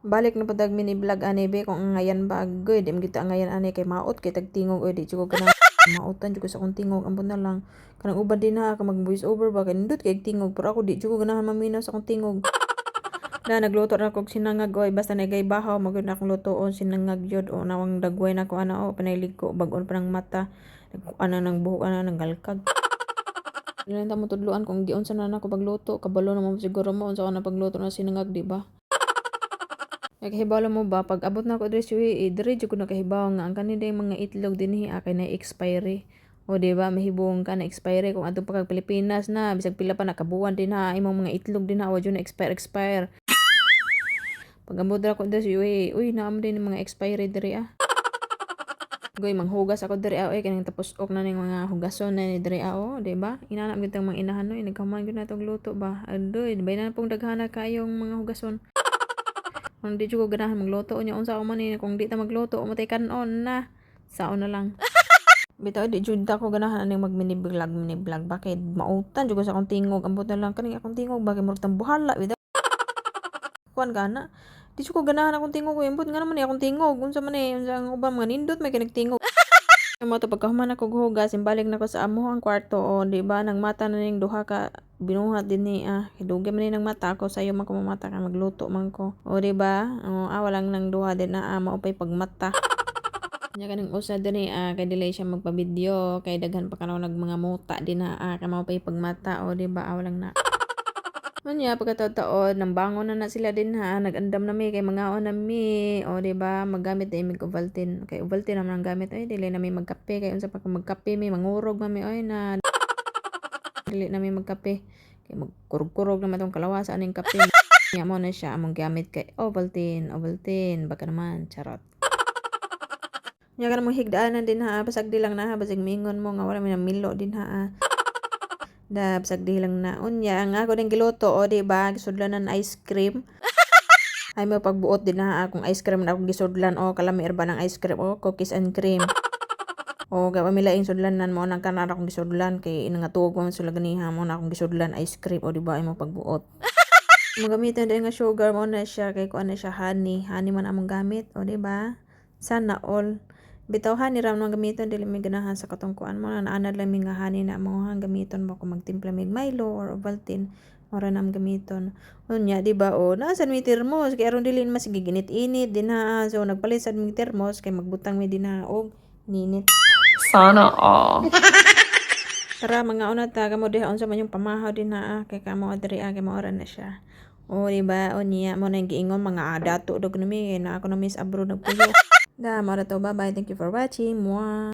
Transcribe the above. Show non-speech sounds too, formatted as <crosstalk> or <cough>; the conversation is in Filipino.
Balik na padag mini vlog ani be kung ngayan ba agoy di kita ngayan ani kay maot kay tagtingog oy di jud ko kana <laughs> mautan jud ko sa akong tingog ambot na lang. Kanang uban din ha ka mag voice over ba kay nindot kay tingog pero ako di jud ko ganahan maminaw sa akong tingog. <laughs> Na nagluto na kog sinangag oy basta nagay bahaw magud na akong lutoon sinangag yod o nawang dagway na ko ana o panaylig ko bag-on pa ng mata. Ana nang buhok ana nang galkag. <laughs> Ilan ta mo tudluan kung giun sa nana ko pagluto kabalo na mo siguro mo unsa ka na pagluto na sinangag di ba Nakahibalo mo ba pag abot na ko diri sa UI, diri jud ko nakahibaw nga ang kaniday mga itlog dinhi akay na expiry. O di ba mahibong ka na expiry kung adto pa kag Pilipinas na bisag pila pa nakabuwan din ha imong mga itlog din ha wa na expire expire. Pag abot ra ko diri sa UI, uy naam din mga expiry diri ah. Goy manghugas ako diri ah oy kanang tapos ok na ning mga hugason na ni diri ah oh, di ba? Inanam gyud tang mga inahan oy nagkaman gyud natong luto ba. Adoy, bay na pong daghana kayong mga hugason. Kung di ko ganahan magluto unya unsa man ni kung di ta magluto matay kanon na. Saon na lang. <laughs> Bitaw di jud ko ganahan aning mag mini vlog mini vlog bakit mautan jud ko sa akong tingog ambot na lang kaning akong tingog bakit murag tambuhala bitaw. <laughs> Kuan gana. Di ko ganahan akong tingog ambot nga naman ni akong tingog unsa man ni unsa ang ubang mga nindot may kinagtingog. <laughs> Mo to pagkahuman ako hugas balik na ko sa amo ang kwarto o di ba? Nang mata na ning duha ka binuhat din ni ah hidugay man ni nang mata ko sayo man ko mamata ka magluto man ko. O di ba? O ah walang nang duha din na ah maupay pagmata. <laughs> Nya kanang usa din ah kay dili siya magpa-video kay daghan pa kanaw nag mga muta din na ah kay maupay pagmata o di ba? Ah walang na Unya pagkataon nang bangon na na sila din ha? Nagandam na mi kay mga na mi. O di ba? Magamit na mig Ovaltine. Kay Ovaltine naman ang gamit. Ay dili na mi magkape. Kay unsa pa kung magkape mi? Mangurog man mi. Oy na <laughs> dili na mi magkape. Kay magkurog-kurog naman tong kalawas aning kape. <laughs> Nya mo na siya among gamit kay Ovaltine Ovaltine. Baka naman charot. <laughs> Nya ka mo higdaanan din ha? Basag di lang na ha? Basag mingon mo nga wala mi na milo din ha ah. Dab, sagdi lang na. Unya, ang ako din giluto, o, di ba? Gisudlan ng ice cream. <laughs> Ay mo pagbuot din na akong ice cream na akong gisudlan o kalami erba ng ice cream o cookies and cream. O gawa mi laing sudlanan mo nang kanar akong gisudlan kay ina nga tuog mo sula ganiha mo na akong gisudlan ice cream o di ba ay mo pagbuot. <laughs> Magamitan din nga sugar mo na siya kay kuan na siya honey. Honey man among gamit o di ba? Sana all. Bitaw honey ra man gamiton dili mi ganahan sa katong kuan mo na naanad lang mi nga honey na mo hang gamiton mo kung magtimpla mig Milo or Ovaltine ora nam gamiton. Unya di ba o nasa mi termos kay aron dili mas giginit-init din ha. So nagpalit sad mi termos kay magbutang mi din ha og ninit. Sana all. <laughs> Tara mga una ta kamo diha unsa man yung pamahaw din na ah, kay kamo diri ah, kay maora na siya. O di ba o niya mo nang giingon mga adato dog na mi na ako na miss abroad nagpuyo. Da, mara to bye bye. Thank you for watching. Mwah.